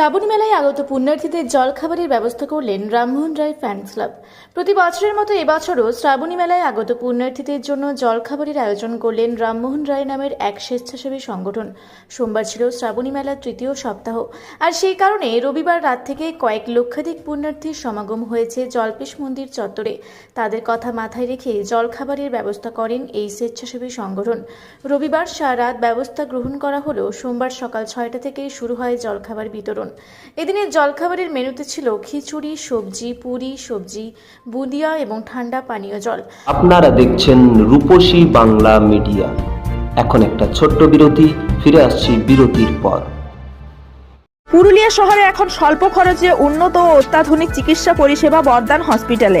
শ্রাবণী মেলায় আগত পুণ্যার্থীদের জলখাবারের ব্যবস্থা করলেন রামমোহন রায় ফ্যান্স ক্লাব। প্রতি বছরের মতো এবছরও শ্রাবণী মেলায় আগত পুণ্যার্থীদের জন্য জলখাবারের আয়োজন করলেন রামমোহন রায় নামের এক স্বেচ্ছাসেবী সংগঠন। সোমবার ছিল শ্রাবণী মেলার তৃতীয় সপ্তাহ আর সেই কারণে রবিবার রাত থেকে কয়েক লক্ষাধিক পুণ্যার্থীর সমাগম হয়েছে জলপেশ মন্দির চত্বরে। তাদের কথা মাথায় রেখে জলখাবারের ব্যবস্থা করেন এই স্বেচ্ছাসেবী সংগঠন। রবিবার সারা রাত ব্যবস্থা গ্রহণ করা হলেও সোমবার সকাল ছয়টা থেকেই শুরু হয় জলখাবার বিতরণ। এদিনের জলখাবারের মেনুতে ছিল খিচুড়ি সবজি পুরি সবজি বুদিয়া এবং ঠান্ডা পানীয় জল। আপনারা দেখছেন রূপসী বাংলা মিডিয়া। এখন একটা ছোট্ট বিরতি ফিরে আসছি বিরতির পর। পুরুলিয়া শহরে এখন স্বল্প খরচে উন্নত ও অত্যাধুনিক চিকিৎসা পরিষেবা বর্দান হসপিটালে।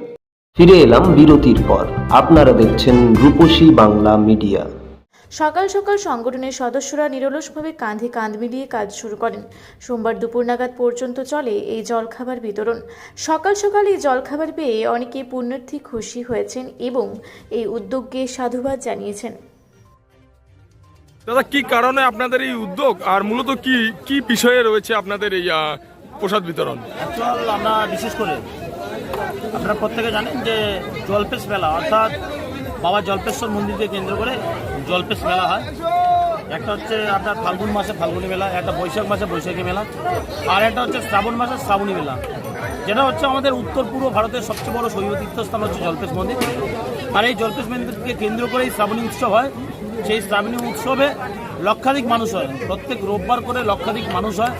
ফিরে এলাম বিরতির পর। আপনারা দেখছেন রূপসী বাংলা মিডিয়া। সকাল সকাল সংগঠনের সদস্যরা নিরলসভাবে কাঁধে কাঁধ মিলিয়ে কাজ শুরু করেন। সোমবার দুপুর নাগাদ পর্যন্ত চলে এই জলখাবার বিতরণ। সকাল সকাল এই জলখাবার পেয়ে অনেকে পুণ্যার্থী খুশি হয়েছেন এবং এই উদ্যোগকে সাধুবাদ জানিয়েছেন। দাদা কি কারণে আপনাদের এই উদ্যোগ? আর মূলত কি কি বিষয়ে রয়েছে আপনাদের এই প্রসাদ বিতরণ? আমরা বিশেষ করে আপনারা প্রত্যেকে জানেন যে জলপেশ মেলা, অর্থাৎ বাবা জলপেশ্বর মন্দিরকে কেন্দ্র করে জলপেশ মেলা হয়। একটা হচ্ছে আপনার ফাল্গুন মাসে ফাল্গুনি মেলা, একটা বৈশাখ মাসে বৈশাখী মেলা, আর একটা হচ্ছে শ্রাবণ মাসে শ্রাবণী মেলা। যেটা হচ্ছে আমাদের উত্তর পূর্ব ভারতের সবচেয়ে বড় শৈব তীর্থস্থান হচ্ছে জলপেশ মন্দির। আর এই জলপেশ মন্দিরকে কেন্দ্র করে এই শ্রাবণী উৎসব হয়। সেই শ্রাবণী উৎসবে লক্ষাধিক মানুষ হয়। প্রত্যেক রোববার করে লক্ষাধিক মানুষ হয়।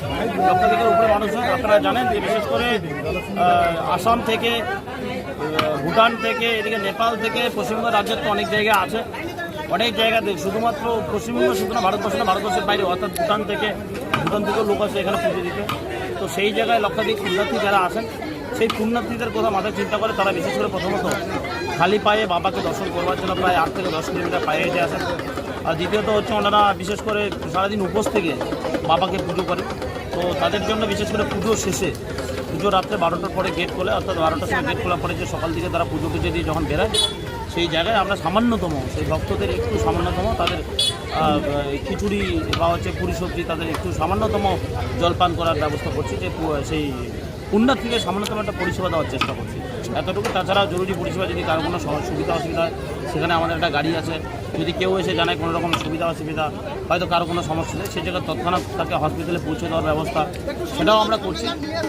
লক্ষাধিকের উপরে মানুষ হয়। আপনারা জানেন যে বিশেষ করে আসাম থেকে ভুটান থেকে, এদিকে নেপাল থেকে পশ্চিমবঙ্গ রাজ্যের তো অনেক জায়গা আছে। অনেক জায়গাতে শুধুমাত্র পশ্চিমবঙ্গ শুধু না ভারতবর্ষ না ভারতবর্ষের বাইরে, অর্থাৎ ভুটান থেকে, ভুটান থেকেও লোক আসে এখানে পুজো দিতে। তো সেই জায়গায় লক্ষাধিক পুণ্যার্থী যারা আসেন, সেই পুণ্যার্থীদের কথা মাথায় চিন্তা করে তারা বিশেষ করে প্রথমত খালি পায়ে বাবাকে দর্শন করবার জন্য প্রায় আট থেকে দশ কিলোমিটার পায়ে হেঁটে আসেন। আর দ্বিতীয়ত হচ্ছে ওনারা বিশেষ করে সারাদিন উপোস থেকে বাবাকে পুজো করে তো তাদের জন্য বিশেষ করে পুজো শেষে, পুজো রাত্রে বারোটার পরে গেট খোলে, অর্থাৎ বারোটার সময় গেট খোলার পরে যে সকাল দিকে তারা পুজো টুজো দিয়ে যখন বেরোয় সেই জায়গায় আমরা সামান্যতম, সেই ভক্তদের একটু সামান্যতম, তাদের খিচুড়ি বা হচ্ছে পুরি সবজি তাদের একটু সামান্যতম জলপান করার ব্যবস্থা করছি যে সেই পুণ্যার থেকে সামান্যতম একটা পরিষেবা দেওয়ার চেষ্টা করছি। এতটুকু। তাছাড়া জরুরি পরিষেবা যদি কারও কোনো সুবিধা অসুবিধা হয়, সেখানে আমাদের একটা গাড়ি আছে। যদি কেউ এসে জানায় কোনো রকম সুবিধা অসুবিধা, হয়তো কারও কোনো সমস্যা নেই সেই জায়গায় তৎক্ষণাৎ তাকে হসপিটালে পৌঁছে দেওয়ার ব্যবস্থা সেটাও আমরা করছি।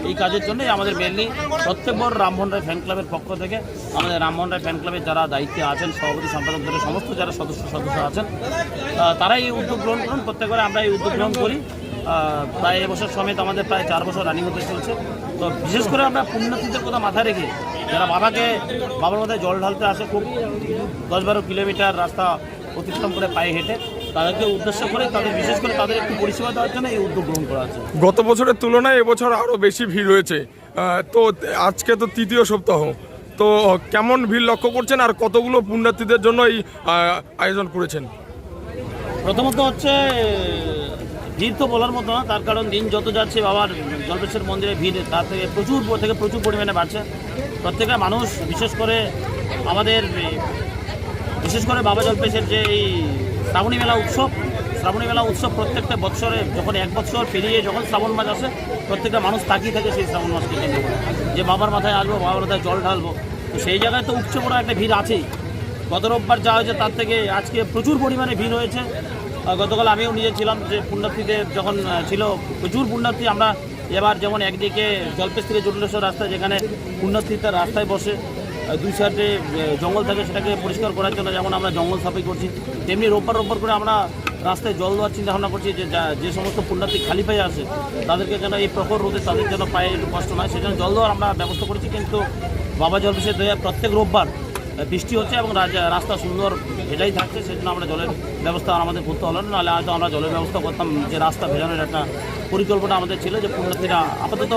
এই কাজের জন্যই আমাদের মেনলি প্রত্যেকবার রামমোহন রায় ফ্যান ক্লাবের পক্ষ থেকে আমাদের রামমোহন রায় ফ্যান ক্লাবের যারা দায়িত্বে আছেন, সভাপতি, সম্পাদক ধরে সমস্ত যারা সদস্য সদস্য আছেন তারাই এই উদ্যোগ গ্রহণ করুন। প্রত্যেকবার আমরা এই উদ্যোগ গ্রহণ করি। প্রায় এবছর সমেত আমাদের প্রায় চার বছর রানিং হতে চলছে। তো বিশেষ করে আমরা পুণ্যতীর্থের কথা মাথায় রেখে যারা বাবাকে বাবার মধ্যে জল ঢালতে আসে খুব দশ বারো কিলোমিটার রাস্তা অতিক্রম করে পায়ে হেঁটে তাদেরকে উদ্দেশ্য করে তাদের বিশেষ করে তাদের একটু পরিষেবা দেওয়ার জন্য এই উদ্যোগ গ্রহণ করা আছে গত বছরের তুলনায় এবছর আরও বেশি ভিড় হয়েছে। তো আজকে তো তৃতীয় সপ্তাহ। তো কেমন ভিড় লক্ষ্য করছেন আর কতগুলো পুণ্যার্থীদের জন্য এই আয়োজন করেছেন? প্রথমত হচ্ছে ভিড় তো বলার মতো না, তার কারণ দিন যত যাচ্ছে বাবার জলপেশ্বর মন্দিরে ভিড়, তার থেকে প্রচুর থেকে প্রচুর পরিমাণে বাড়ছে। প্রত্যেকটা মানুষ, বিশেষ করে আমাদের বিশেষ করে বাবা জলপেশের যে এই শ্রাবণী মেলা উৎসব, শ্রাবণী মেলা উৎসব প্রত্যেকটা বৎসরে যখন এক বছর পেরিয়ে যখন শ্রাবণ মাস আসে, প্রত্যেকটা মানুষ তাকিয়ে থাকে সেই শ্রাবণ মাসকে কেন্দ্র করে। যে বাবার মাথায় আসব, বাবার মাথায় জল ঢালবো। তো সেই জায়গায় তো উচ্চ বড় একটা ভিড় আছেই। গত রোববার যা হয়েছে, তার থেকে আজকে প্রচুর পরিমাণে ভিড় হয়েছে। গতকাল আমিও নিজে ছিলাম যে পুণ্যার্থীদের যখন ছিল প্রচুর পুণ্যার্থী। আমরা এবার যেমন একদিকে জলপেশ থেকে জটলেশ্বর রাস্তা, যেখানে পুণ্যার্থীরা রাস্তায় বসে দুই সাইডে জঙ্গল থাকে সেটাকে পরিষ্কার করার জন্য যেমন আমরা জঙ্গল সাফাই করছি, তেমনি রোববার রোববার করে আমরা রাস্তায় জল দেওয়ার চিন্তা ভাবনা করছি যে যা- সমস্ত পুণ্যার্থী খালি পায়ে আসে তাদেরকে যেন এই প্রখর রোদে তাদের যেন পায়ে একটু কষ্ট নয় সেজন্য জল দেওয়ার আমরা ব্যবস্থা করেছি। কিন্তু বাবা জল বিষয়ে প্রত্যেক রোববার বৃষ্টি হচ্ছে এবং রাস্তা সুন্দর ভেজাই থাকছে, সেজন্য আমরা জলের ব্যবস্থা আমাদের করতে হলো না। নাহলে হয়তো আমরা জলের ব্যবস্থা করতাম, যে রাস্তা ভেজানোর একটা পরিকল্পনা আমাদের ছিল, যে পুণ্যার্থীরা আপাতত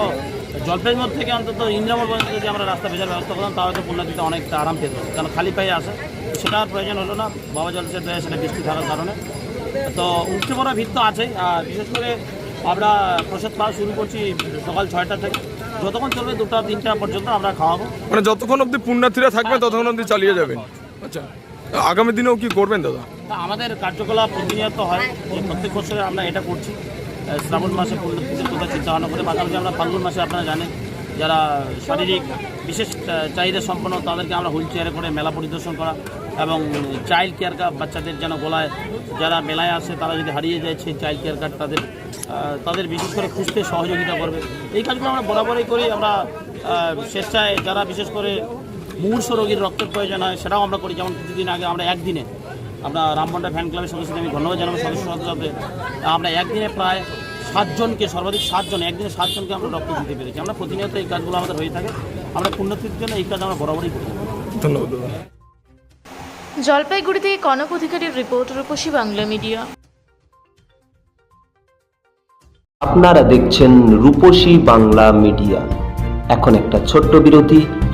জলপাইগুড়ি থেকে অন্তত ইন্দ্রামল পর্যন্ত যদি আমরা রাস্তা ভেজার ব্যবস্থা করতাম, তাহলে তো পুণ্যার্থীটা অনেকটা আরাম পেত। কারণ খালি পায়ে আসে সেটা আর প্রয়োজন হলো না। বাবা জলসের দয়া সেটা বৃষ্টি থাকার কারণে। তো উঠতে পড়া ভিড় তো আছেই। আর বিশেষ করে আমরা প্রসাদ খাওয়া শুরু করছি সকাল ছয়টা থেকে। যতক্ষণ চলবে দুটা তিনটা পর্যন্ত আমরা খাওয়াবো। মানে যতক্ষণ অবধি পুণ্যার্থীরা থাকবে, ততক্ষণ অব্দি চালিয়ে যাবেন আচ্ছা। আগামী দিনেও কি করবেন, দাদা? আমাদের কার্যকলাপ প্রতিনিয়ত হয়। প্রত্যেক বছরে আমরা এটা করছি। শ্রাবণ মাসে কথা চিন্তা ভাবনা করে পাশাপাশি আমরা ফাল্গুন মাসে আপনারা জানেন, যারা শারীরিক বিশেষ চাহিদা সম্পন্ন, তাদেরকে আমরা হুইল চেয়ারে করে মেলা পরিদর্শন করা এবং চাইল্ড কেয়ার কার্ড বাচ্চাদের যেন গলায় যারা মেলায় আসে, তারা যদি হারিয়ে যায় সেই চাইল্ড কেয়ার কার্ড তাদের তাদের বিশেষ করে খুঁজতে সহযোগিতা করবে। এই কাজগুলো আমরা বরাবরই করি। আমরা স্বেচ্ছায় যারা বিশেষ করে মুমূর্ষ রোগীর রক্তের প্রয়োজন হয় সেটাও আমরা করি। যেমন কিছুদিন আগে আমরা একদিনে আমরা রামমন্ডা ফ্যান ক্লাবের সদস্যদের আমি ধন্যবাদ জানাব সদস্য সদস্যদের। আমরা একদিনে প্রায় সাতজনকে সর্বাধিক সাতজন একদিনে সাতজনকে আমরা রক্ত দিতে পেরেছি। আমরা প্রতিনিয়ত এই কাজগুলো আমাদের হয়ে থাকে। আমরা পুণ্যতির জন্য এই কাজ আমরা বরাবরই করি। ধন্যবাদ জলপাইগুড়ি থেকে কনক অধিকারীর রিপোর্ট রূপসী বাংলা মিডিয়া। আপনারা দেখছেন রূপসী বাংলা মিডিয়া। এখন একটা ছোট্ট বিরতি